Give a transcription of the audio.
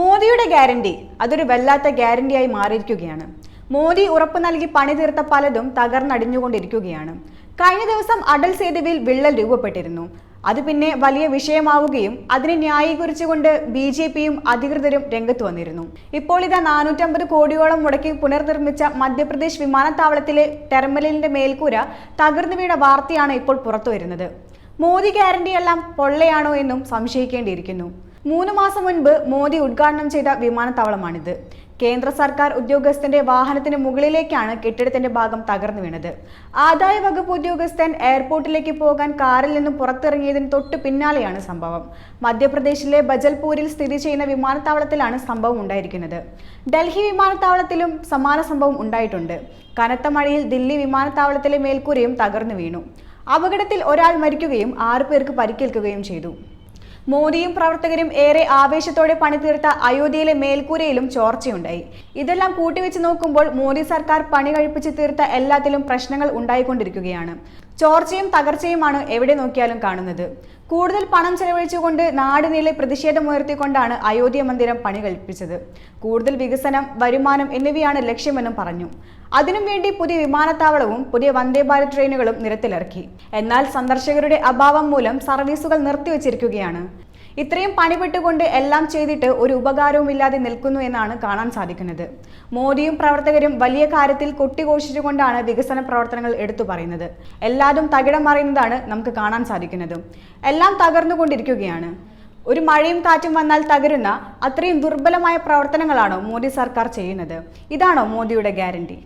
മോദിയുടെ ഗ്യാരണ്ടി അതൊരു വല്ലാത്ത ഗ്യാരണ്ടിയായി മാറിയിരിക്കുകയാണ്. മോദി ഉറപ്പു നൽകി പണി തീർത്ത പലതും തകർന്നടിഞ്ഞുകൊണ്ടിരിക്കുകയാണ്. കഴിഞ്ഞ ദിവസം അടൽ സേതുവിൽ വിള്ളൽ രൂപപ്പെട്ടിരുന്നു. അത് പിന്നെ വലിയ വിഷയമാവുകയും അതിനെ ന്യായീകരിച്ചുകൊണ്ട് ബി ജെ പിയും അധികൃതരും രംഗത്ത് വന്നിരുന്നു. ഇപ്പോൾ ഇതാ നാനൂറ്റമ്പത് കോടിയോളം മുടക്കി പുനർനിർമ്മിച്ച മധ്യപ്രദേശ് വിമാനത്താവളത്തിലെ ടെർമിനലിന്റെ മേൽക്കൂര തകർന്നു വീണ വാർത്തയാണ് ഇപ്പോൾ പുറത്തുവരുന്നത്. മോദി ഗ്യാരണ്ടിയെല്ലാം പൊള്ളയാണോ എന്നും സംശയിക്കേണ്ടിയിരിക്കുന്നു. മൂന്ന് മാസം മുൻപ് മോദി ഉദ്ഘാടനം ചെയ്ത വിമാനത്താവളമാണിത്. കേന്ദ്ര സർക്കാർ ഉദ്യോഗസ്ഥന്റെ വാഹനത്തിന് മുകളിലേക്കാണ് കെട്ടിടത്തിന്റെ ഭാഗം തകർന്നു വീണത്. ആദായ വകുപ്പ് ഉദ്യോഗസ്ഥൻ എയർപോർട്ടിലേക്ക് പോകാൻ കാറിൽ നിന്നും പുറത്തിറങ്ങിയതിന് തൊട്ട് പിന്നാലെയാണ് സംഭവം. മധ്യപ്രദേശിലെ ബജൽപൂരിൽ സ്ഥിതി ചെയ്യുന്ന വിമാനത്താവളത്തിലാണ് സംഭവം ഉണ്ടായിരിക്കുന്നത്. ഡൽഹി വിമാനത്താവളത്തിലും സമാന സംഭവം ഉണ്ടായിട്ടുണ്ട്. കനത്ത മഴയിൽ ദില്ലി വിമാനത്താവളത്തിലെ മേൽക്കൂരയും തകർന്നു വീണു. അപകടത്തിൽ ഒരാൾ മരിക്കുകയും ആറു പേർക്ക് പരിക്കേൽക്കുകയും ചെയ്തു. മോദിയും പ്രവർത്തകരും ഏറെ ആവേശത്തോടെ പണിതീർത്ത അയോധ്യയിലെ മേൽക്കൂരയിലും ചോർച്ചയുണ്ടായി. ഇതെല്ലാം കൂട്ടിവെച്ച് നോക്കുമ്പോൾ മോദി സർക്കാർ പണി കഴിപ്പിച്ച് തീർത്ത എല്ലാത്തിലും പ്രശ്നങ്ങൾ ഉണ്ടായിക്കൊണ്ടിരിക്കുകയാണ്. ചോർച്ചയും തകർച്ചയുമാണ് എവിടെ നോക്കിയാലും കാണുന്നത്. കൂടുതൽ പണം ചെലവഴിച്ചുകൊണ്ട് നാടിനീളെ പ്രതിഷേധമുയർത്തിക്കൊണ്ടാണ് അയോധ്യ മന്ദിരം പണി കഴിപ്പിച്ചത് കൂടുതൽ വികസനം വരുമാനം എന്നിവയാണ് ലക്ഷ്യമെന്നും പറഞ്ഞു. അതിനും വേണ്ടി പുതിയ വിമാനത്താവളവും പുതിയ വന്ദേ ഭാരത് ട്രെയിനുകളും നിരത്തിലിറക്കി. എന്നാൽ സന്ദർശകരുടെ അഭാവം മൂലം സർവീസുകൾ നിർത്തിവച്ചിരിക്കുകയാണ്. ഇത്രയും പണിപെട്ടുകൊണ്ട് എല്ലാം ചെയ്തിട്ട് ഒരു ഉപകാരവുമില്ലാതെ നിൽക്കുന്നു എന്നാണ് കാണാൻ സാധിക്കുന്നത്. മോദിയും പ്രവർത്തകരും വലിയ കാര്യത്തിൽ കൊട്ടിഘോഷിച്ചുകൊണ്ടാണ് വികസന പ്രവർത്തനങ്ങൾ എടുത്തു പറയുന്നത്. എല്ലാതും തകിടം മറിയുന്നതാണ് നമുക്ക് കാണാൻ സാധിക്കുന്നത്. എല്ലാം തകർന്നുകൊണ്ടിരിക്കുകയാണ്. ഒരു മഴയും കാറ്റും വന്നാൽ തകരുന്ന അത്രയും ദുർബലമായ പ്രവർത്തനങ്ങളാണോ മോദി സർക്കാർ ചെയ്യുന്നത്? ഇതാണോ മോദിയുടെ ഗ്യാരണ്ടി?